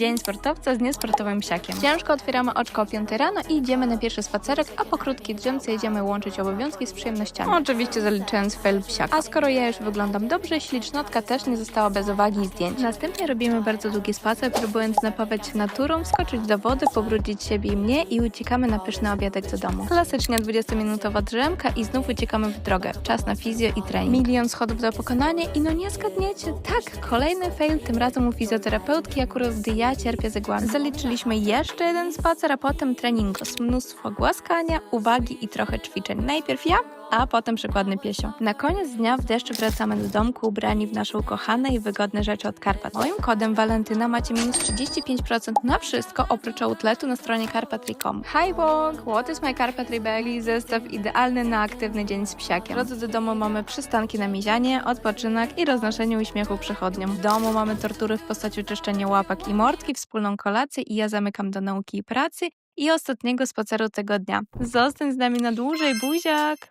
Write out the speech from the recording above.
Dzień sportowca z niesportowym psiakiem. Ciężko otwieramy oczko o 5 rano i idziemy na pierwszy spacerek, a po krótkiej drzemce jedziemy łączyć obowiązki z przyjemnościami. Oczywiście zaliczając fail psiaka. A skoro ja już wyglądam dobrze, ślicznotka też nie została bez uwagi i zdjęć. Następnie robimy bardzo długi spacer, próbując napawać się naturą, wskoczyć do wody, pobrudzić siebie i mnie i uciekamy na pyszny obiadek do domu. Klasycznie 20-minutowa drzemka i znów uciekamy w drogę. Czas na fizjo i trening. Milion schodów do pokonania i no nie zgadniecie, tak, kolejny fail, tym razem u fizjoterapeutki, akurat gdy ja cierpię z igłami. Zaliczyliśmy jeszcze jeden spacer, a potem trening z mnóstwo głaskania, uwagi i trochę ćwiczeń. Najpierw ja, a potem przykładny piesio. Na koniec dnia w deszczu wracamy do domku ubrani w nasze ukochane i wygodne rzeczy od Karpat. Moim kodem Walentyna macie minus 35% na wszystko oprócz outletu na stronie carpatry.com. Hi Bog, what is my Carpatry? I Zestaw idealny na aktywny dzień z psiakiem. W drodze do domu mamy przystanki na mizianie, odpoczynek i roznoszenie uśmiechu przechodniom. W domu mamy tortury w postaci czyszczenia łapek i mordki, wspólną kolację i ja zamykam do nauki i pracy i ostatniego spaceru tego dnia. Zostań z nami na dłużej, buziak!